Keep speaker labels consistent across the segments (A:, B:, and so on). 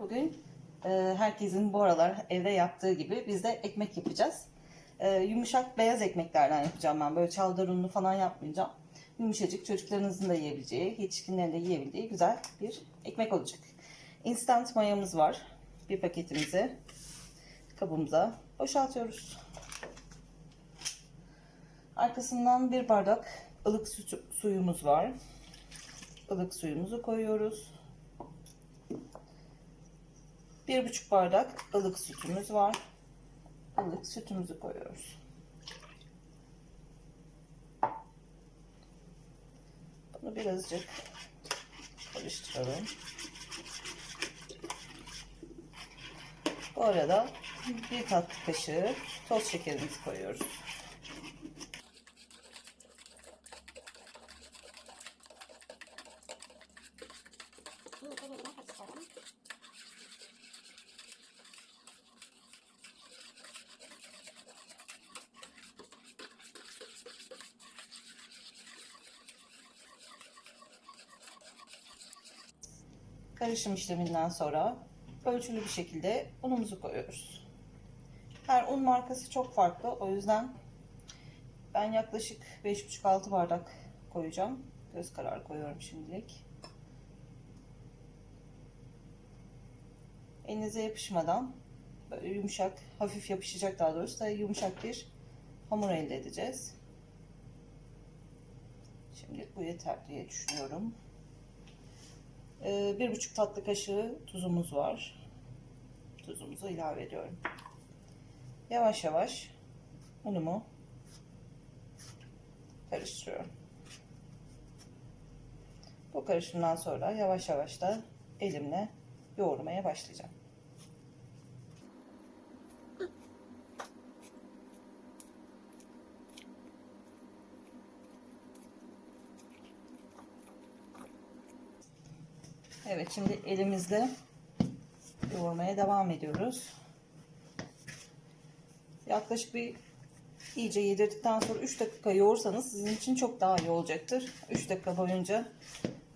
A: Bugün e, herkesin bu aralar evde yaptığı gibi biz de ekmek yapacağız. E, yumuşak beyaz ekmeklerden yapacağım ben. Böyle çavdar unlu falan yapmayacağım. Yumuşacık çocuklarınızın da yiyebileceği, yetişkinlerin de yiyebildiği güzel bir ekmek olacak. Instant mayamız var. Bir paketimizi kabımıza boşaltıyoruz. Arkasından bir bardak ılık su- suyumuz var. Ilık suyumuzu koyuyoruz. Bir buçuk bardak ılık sütümüz var. Ilık sütümüzü koyuyoruz. Bunu birazcık karıştıralım. Bu arada bir tatlı kaşığı toz şekerimizi koyuyoruz. Karışım işleminden sonra ölçülü bir şekilde unumuzu koyuyoruz. Her un markası çok farklı. O yüzden ben yaklaşık 5,5-6 bardak koyacağım. Göz kararı koyuyorum şimdilik. Elinize yapışmadan böyle yumuşak, hafif yapışacak daha doğrusu da yumuşak bir hamur elde edeceğiz. Şimdi bu yeter diye düşünüyorum. Ee, bir buçuk tatlı kaşığı tuzumuz var. Tuzumuzu ilave ediyorum. Yavaş yavaş unumu karıştırıyorum. Bu karışımdan sonra yavaş yavaş da elimle yoğurmaya başlayacağım. Evet şimdi elimizle yoğurmaya devam ediyoruz. Yaklaşık bir iyice yedirdikten sonra 3 dakika yoğursanız sizin için çok daha iyi olacaktır. 3 dakika boyunca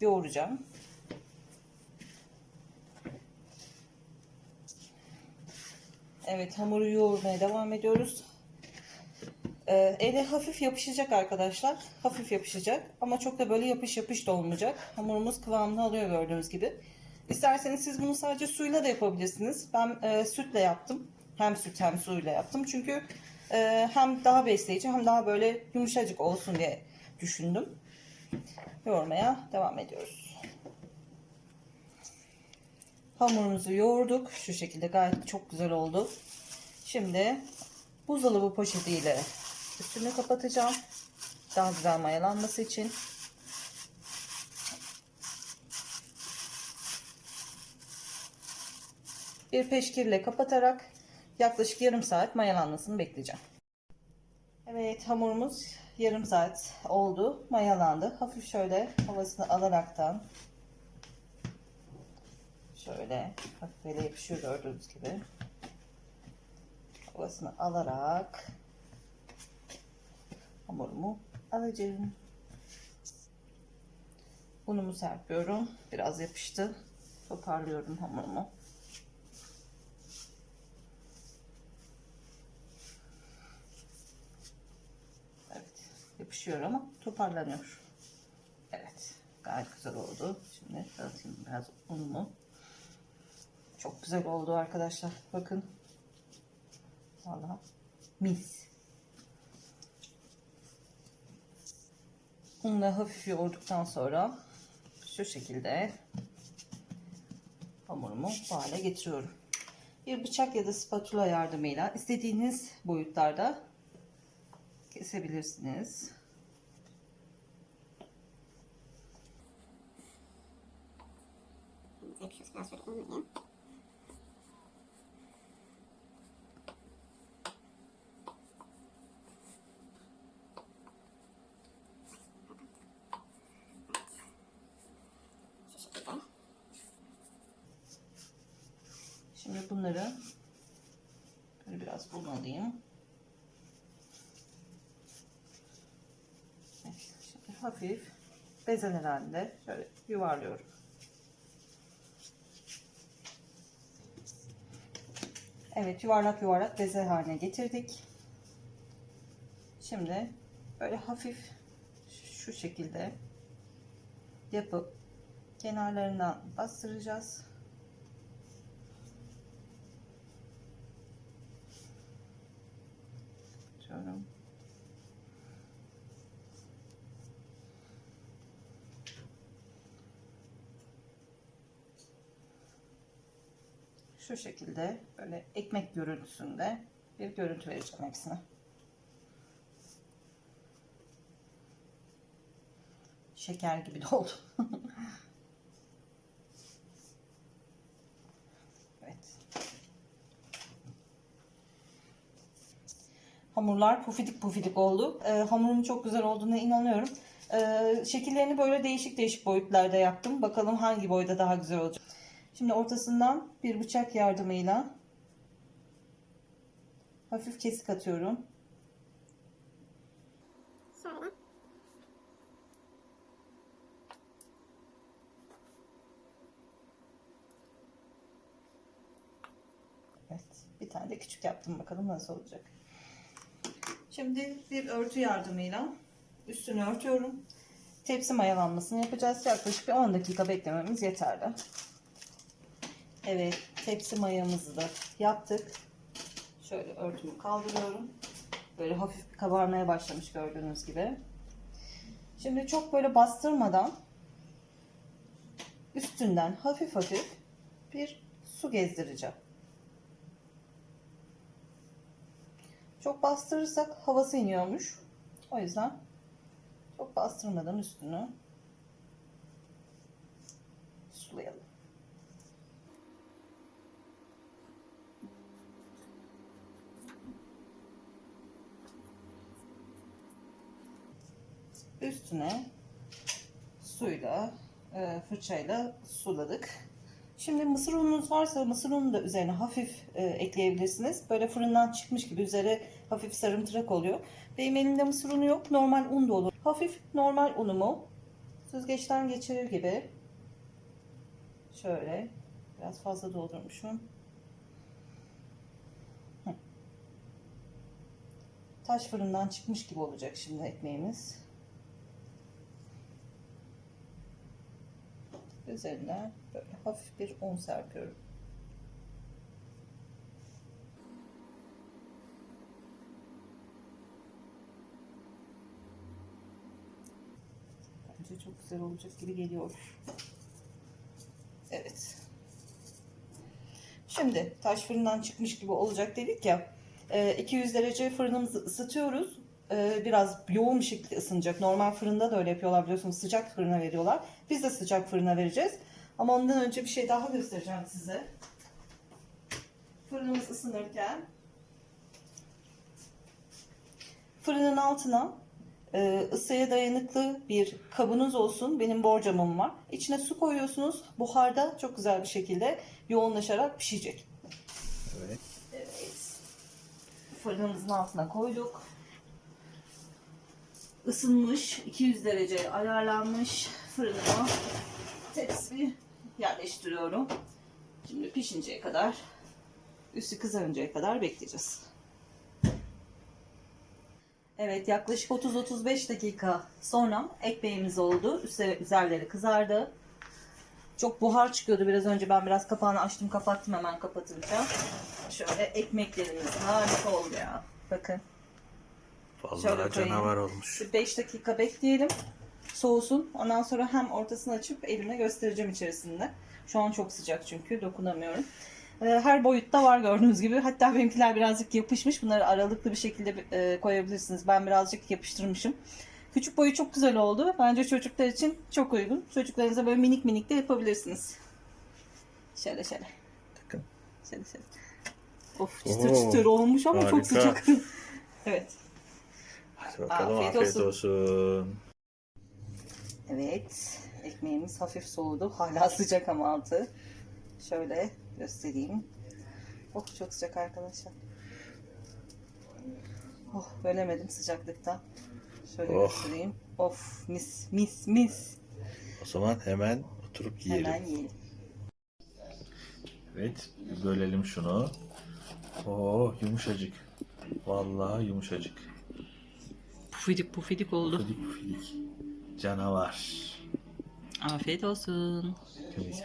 A: yoğuracağım. Evet hamuru yoğurmaya devam ediyoruz. Ee, ele hafif yapışacak arkadaşlar. Hafif yapışacak ama çok da böyle yapış yapış da olmayacak. Hamurumuz kıvamını alıyor gördüğünüz gibi. İsterseniz siz bunu sadece suyla da yapabilirsiniz. Ben e, sütle yaptım. Hem süt hem suyla yaptım. Çünkü e, hem daha besleyici hem daha böyle yumuşacık olsun diye düşündüm. Yoğurmaya devam ediyoruz. Hamurumuzu yoğurduk. Şu şekilde gayet çok güzel oldu. Şimdi buzdolabı poşetiyle üstünü kapatacağım. Daha güzel mayalanması için. Bir peşkirle kapatarak yaklaşık yarım saat mayalanmasını bekleyeceğim. Evet hamurumuz yarım saat oldu. Mayalandı. Hafif şöyle havasını alaraktan şöyle hafif ele yapışıyor gördüğünüz gibi. Havasını alarak hamurumu alacağım. Unumu serpiyorum. Biraz yapıştı. Toparlıyorum hamurumu. Evet. Yapışıyor ama toparlanıyor. Evet. Gayet güzel oldu. Şimdi dağıtayım biraz unumu. Çok güzel oldu arkadaşlar. Bakın. Valla mis. Unla hafif yoğurduktan sonra şu şekilde hamurumu bu hale getiriyorum. Bir bıçak ya da spatula yardımıyla istediğiniz boyutlarda kesebilirsiniz.
B: Biraz şöyle.
A: Şimdi bunları böyle biraz bulmalıyım. Şimdi hafif bezeler halinde şöyle yuvarlıyorum. Evet yuvarlak yuvarlak beze haline getirdik. Şimdi böyle hafif şu şekilde yapıp kenarlarından bastıracağız. Şöyle. Şu şekilde böyle ekmek görüntüsünde bir görüntü vereceğim hepsine. Şeker gibi de oldu. evet. Hamurlar pufidik pufidik oldu. Ee, hamurum çok güzel olduğuna inanıyorum. Ee, şekillerini böyle değişik değişik boyutlarda yaptım. Bakalım hangi boyda daha güzel olacak. Şimdi ortasından bir bıçak yardımıyla hafif kesik atıyorum.
B: Şöyle.
A: Evet, bir tane de küçük yaptım bakalım nasıl olacak. Şimdi bir örtü yardımıyla üstünü örtüyorum. Tepsi mayalanmasını yapacağız. Yaklaşık bir 10 dakika beklememiz yeterli. Evet, tepsi mayamızı da yaptık. Şöyle örtümü kaldırıyorum. Böyle hafif kabarmaya başlamış gördüğünüz gibi. Şimdi çok böyle bastırmadan üstünden hafif hafif bir su gezdireceğim. Çok bastırırsak havası iniyormuş. O yüzden çok bastırmadan üstünü sulayalım. Üstüne suyla, e, fırçayla suladık. Şimdi mısır ununuz varsa mısır ununu da üzerine hafif e, ekleyebilirsiniz. Böyle fırından çıkmış gibi üzeri hafif sarımtırak oluyor. Benim elimde mısır unu yok. Normal un da olur. Hafif normal unumu süzgeçten geçirir gibi şöyle biraz fazla doldurmuşum. Taş fırından çıkmış gibi olacak şimdi ekmeğimiz. Üzerine böyle hafif bir un serpiyorum. Bence çok güzel olacak gibi geliyor. Evet. Şimdi taş fırından çıkmış gibi olacak dedik ya. e, 200 derece fırınımızı ısıtıyoruz. E, Biraz yoğun bir şekilde ısınacak. Normal fırında da öyle yapıyorlar biliyorsunuz. Sıcak fırına veriyorlar. Biz de sıcak fırına vereceğiz. Ama ondan önce bir şey daha göstereceğim size. Fırınımız ısınırken fırının altına e, ısıya dayanıklı bir kabınız olsun. Benim borcamım var. İçine su koyuyorsunuz. Buharda çok güzel bir şekilde yoğunlaşarak pişecek.
C: Evet.
A: Evet. Fırınımızın altına koyduk. Isınmış, 200 derece ayarlanmış fırınıma tepsi yerleştiriyorum. Şimdi pişinceye kadar, üstü kızarıncaya kadar bekleyeceğiz. Evet yaklaşık 30-35 dakika sonra ekmeğimiz oldu. Üstleri, üzerleri kızardı. Çok buhar çıkıyordu biraz önce. Ben biraz kapağını açtım kapattım hemen kapatınca. Şöyle ekmeklerimiz harika oldu ya. Bakın.
C: Vallahi
A: koyayım.
C: canavar olmuş.
A: Bir 5 dakika bekleyelim. Soğusun. Ondan sonra hem ortasını açıp elimle göstereceğim içerisinde. Şu an çok sıcak çünkü dokunamıyorum. Ee, Her boyutta var gördüğünüz gibi. Hatta benimkiler birazcık yapışmış. Bunları aralıklı bir şekilde e, koyabilirsiniz. Ben birazcık yapıştırmışım. Küçük boyu çok güzel oldu. Bence çocuklar için çok uygun. Çocuklarınıza böyle minik minik de yapabilirsiniz. Şöyle şöyle.
C: Bakın.
A: Şöyle şöyle. Of çıtır
C: Oo,
A: çıtır olmuş ama çok
C: harika.
A: sıcak. evet.
C: Hadi bakalım
A: Afiyet
C: afiyet,
A: olsun.
C: olsun.
A: Evet, ekmeğimiz hafif soğudu. Hala sıcak ama altı. Şöyle göstereyim. Oh çok sıcak arkadaşlar. Oh bölemedim sıcaklıktan. Şöyle
C: Oh.
A: göstereyim. Of mis mis mis.
C: O zaman hemen oturup yiyelim.
A: Hemen yiyelim.
C: Evet, bölelim şunu. Oo yumuşacık. Vallahi yumuşacık.
A: Pufidik pufidik oldu.
C: Pufidik pufidik. Canavar.
A: Afiyet olsun.
C: Temiz.